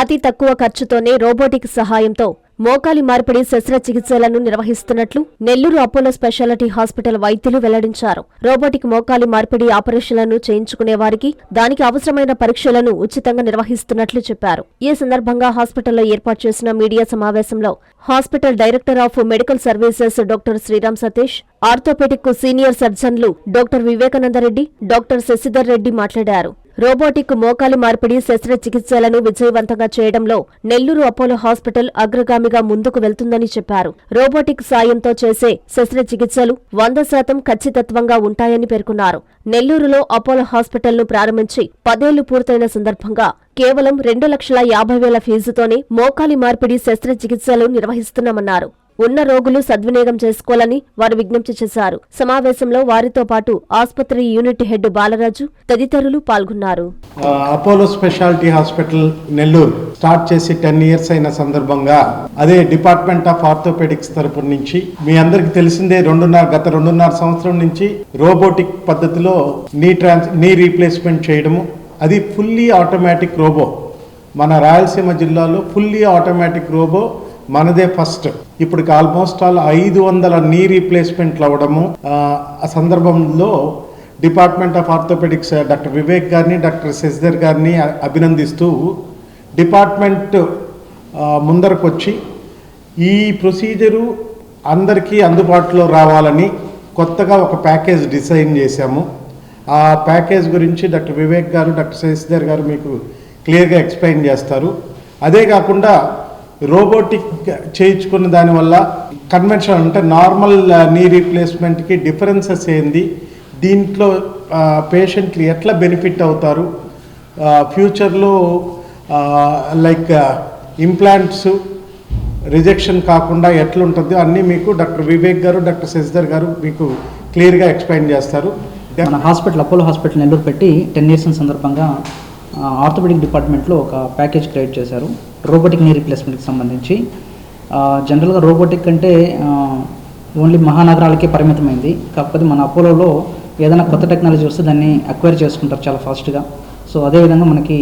అతి తక్కువ ఖర్చుతోనే రోబోటిక్ సహాయంతో మోకాలి మార్పిడి శస్త్రచికిత్సలను నిర్వహిస్తున్నట్లు నెల్లూరు అపోలో స్పెషాలిటీ హాస్పిటల్ వైద్యులు వెల్లడించారు. రోబోటిక్ మోకాలి మార్పిడి ఆపరేషన్లను చేయించుకునే వారికి దానికి అవసరమైన పరీక్షలను ఉచితంగా నిర్వహిస్తున్నట్లు చెప్పారు. ఈ సందర్భంగా హాస్పిటల్లో ఏర్పాటు చేసిన మీడియా సమావేశంలో hospital director of medical services doctor Sriram Satish orthopedic senior సర్జన్లు doctor Vivekananda Reddy doctor Shashidhar Reddy మాట్లాడారు. రోబోటిక్ మోకాలి మార్పిడి శస్త్రచికిత్సలను విజయవంతంగా చేయడంలో నెల్లూరు అపోలో హాస్పిటల్ అగ్రగామిగా ముందుకు వెళ్తుందని చెప్పారు. రోబోటిక్ సాయంతో చేసే శస్త్రచికిత్సలు వంద శాతం ఖచ్చితత్వంగా ఉంటాయని పేర్కొన్నారు. నెల్లూరులో అపోలో హాస్పిటల్ను ప్రారంభించి పదేళ్ళు పూర్తయిన సందర్భంగా కేవలం రెండు లక్షల యాభై వేల ఫీజుతోనే మోకాలి మార్పిడి శస్త్రచికిత్సలు నిర్వహిస్తున్నామన్నారు. ఉన్న రోగులు సద్వినియోగం చేసుకోవాలని వారు విజ్ఞప్తి చేశారు. సమావేశంలో వారితో పాటు ఆసుపత్రి యూనిట్ హెడ్ బాలరాజు తదితరులు పాల్గొన్నారు. Apollo specialty hospital Nellore start చేసి టెన్ ఇయర్స్ అయిన సందర్భంగా అదే డిపార్ట్మెంట్ ఆఫ్ ఆర్థోపెడిక్స్ తరపు నుంచి మీ అందరికి తెలిసిందే రెండున్నర గత రెండున్నర సంవత్సరం నుంచి రోబోటిక్ పద్ధతిలో నీ ట్రాన్స్ నీ రీప్లేస్మెంట్ చేయడము అది ఫుల్లీ ఆటోమేటిక్ రోబో. మన రాయలసీమ జిల్లాలో ఫుల్లీ ఆటోమేటిక్ రోబో మనదే ఫస్ట్. ఇప్పుడు ఆల్మోస్ట్ ఆల్ ఐదు వందల నీ రీప్లేస్మెంట్లు అవ్వడము ఆ, సందర్భంలో department of orthopedics doctor Vivek గారిని డాక్టర్ శశిధర్ గారిని అభినందిస్తూ డిపార్ట్మెంట్ ముందరకొచ్చి ఈ ప్రొసీజరు అందరికీ అందుబాటులో రావాలని కొత్తగా ఒక ప్యాకేజ్ డిజైన్ చేశాము. ఆ ప్యాకేజ్ గురించి డాక్టర్ వివేక్ గారు డాక్టర్ శశిధర్ గారు మీకు క్లియర్గా ఎక్స్ప్లెయిన్ చేస్తారు. అదే కాకుండా రోబోటిక్ చేయించుకున్న దానివల్ల కన్వెన్షన్ అంటే నార్మల్ నీ రీప్లేస్మెంట్కి డిఫరెన్సెస్ ఏంది? దీంట్లో uh, పేషెంట్లు ఎట్లా బెనిఫిట్ అవుతారు? ఫ్యూచర్లో లైక్ ఇంప్లాంట్స్ రిజెక్షన్ కాకుండా ఎట్లుంటుందో? అన్నీ మీకు డాక్టర్ వివేక్ గారు డాక్టర్ శశిధర్ గారు మీకు క్లియర్గా ఎక్స్ప్లెయిన్ చేస్తారు. మన హాస్పిటల్ అపోలో హాస్పిటల్ నెల్లూరు పెట్టి టెన్ ఇయర్స్ సందర్భంగా uh, ఆర్థోపెడిక్ డిపార్ట్మెంట్లో ఒక ప్యాకేజ్ క్రియేట్ చేశారు. రోబోటిక్ నీ రీప్లేస్మెంట్కి సంబంధించి. జనరల్గా రోబోటిక్ అంటే ఓన్లీ మహానగరాలకే పరిమితమైంది. కాకపోతే మన అపోలోలో ఏదైనా కొత్త టెక్నాలజీ వస్తే దాన్ని అక్వైర్ చేసుకుంటారు చాలా ఫాస్ట్గా సో అదేవిధంగా మనకి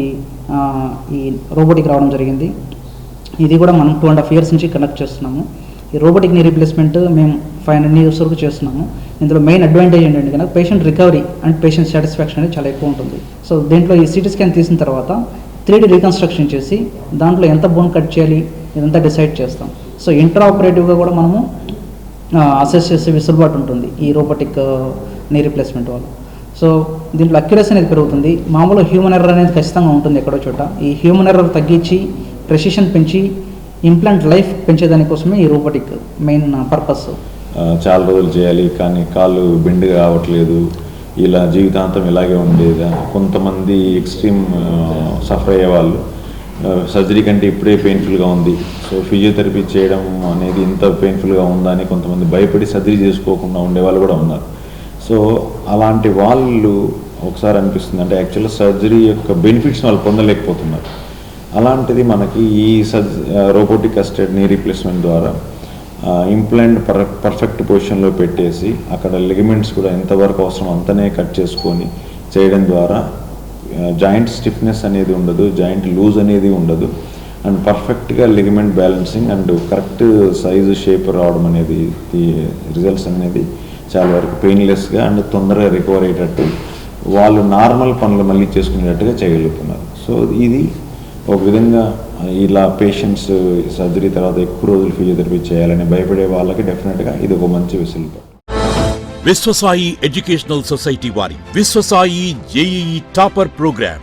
ఈ రోబోటిక్ రావడం జరిగింది. ఇది కూడా మనం టూ అండ్ హాఫ్ ఇయర్స్ నుంచి కండక్ట్ చేస్తున్నాము. ఈ రోబోటిక్ నీ రీప్లేస్మెంట్ మేము ఫైవ్ హండ్రెడ్ ఇయర్స్ వరకు చేస్తున్నాము. ఇందులో మెయిన్ అడ్వాంటేజ్ ఏంటంటే కనుక patient recovery and patient satisfaction అనేది చాలా ఎక్కువ ఉంటుంది. సో దీంట్లో ఈ సిటీ స్కాన్ తీసిన తర్వాత త్రీ డీ రీకన్స్ట్రక్షన్ చేసి దాంట్లో ఎంత బోన్ కట్ చేయాలి ఇదంతా డిసైడ్ చేస్తాం. సో ఇంటర్ ఆపరేటివ్గా కూడా మనము అసెస్ చేసే వెసులుబాటు ఉంటుంది ఈ రోబోటిక్ నీ రీప్లేస్మెంట్ వల్ల. సో దీంట్లో అక్యురసీ అనేది పెరుగుతుంది. మామూలు హ్యూమన్ ఎర్రర్ అనేది ఖచ్చితంగా ఉంటుంది ఎక్కడో చోట. ఈ హ్యూమన్ ఎర్రర్ తగ్గించి ప్రెసిషన్ పెంచి ఇంప్లాంట్ లైఫ్ పెంచేదానికోసమే ఈ రోబోటిక్ మెయిన్ పర్పస్ చాలా రోజులు చేయాలి కానీ కాళ్ళు బెండ్ కావట్లేదు ఇలా జీవితాంతం ఇలాగే ఉండేది కొంతమంది ఎక్స్ట్రీమ్ సఫర్ అయ్యే వాళ్ళు సర్జరీ కంటే ఇప్పుడే పెయిన్ఫుల్గా ఉంది. సో ఫిజియోథెరపీ చేయడం అనేది ఇంత పెయిన్ఫుల్గా ఉందా అని కొంతమంది భయపడి సర్జరీ చేసుకోకుండా ఉండే వాళ్ళు కూడా ఉన్నారు. సో అలాంటి వాళ్ళు ఒకసారి అనిపిస్తుంది అంటే యాక్చువల్గా సర్జరీ యొక్క బెనిఫిట్స్ వాళ్ళు పొందలేకపోతున్నారు. అలాంటిది మనకి ఈ సర్జ రోబోటిక్ అస్టెడ్ నీ రీప్లేస్మెంట్ ద్వారా ఇంప్లాంట్ పర్ పర్ఫెక్ట్ పొజిషన్లో పెట్టేసి అక్కడ లిగమెంట్స్ కూడా ఎంతవరకు అవసరం అంతనే కట్ చేసుకొని చేయడం ద్వారా జాయింట్ స్టిఫ్నెస్ అనేది ఉండదు జాయింట్ లూజ్ అనేది ఉండదు. అండ్ పర్ఫెక్ట్గా ligament balancing and correct size shape రావడం అనేది ఈ రిజల్ట్స్ అనేది చాలా వరకు పెయిన్లెస్గా అండ్ తొందరగా రికవర్ అయ్యేటట్టు వాళ్ళు నార్మల్ పనులు మళ్ళీ చేసుకునేటట్టుగా చేయగలుగుతున్నారు. సో ఇది ఒక విధంగా ఇలా పేషెంట్స్ సర్జరీ తర్వాత ఎక్కువ రోజులు ఫిజియోథెరపీ చేయాలని భయపడే వాళ్ళకి డెఫినెట్గా ఇది ఒక మంచి వెసులుబాటు విశ్వసాయి ఎడ్యుకేషనల్ సొసైటీ వారి Vishwasai JEE topper program.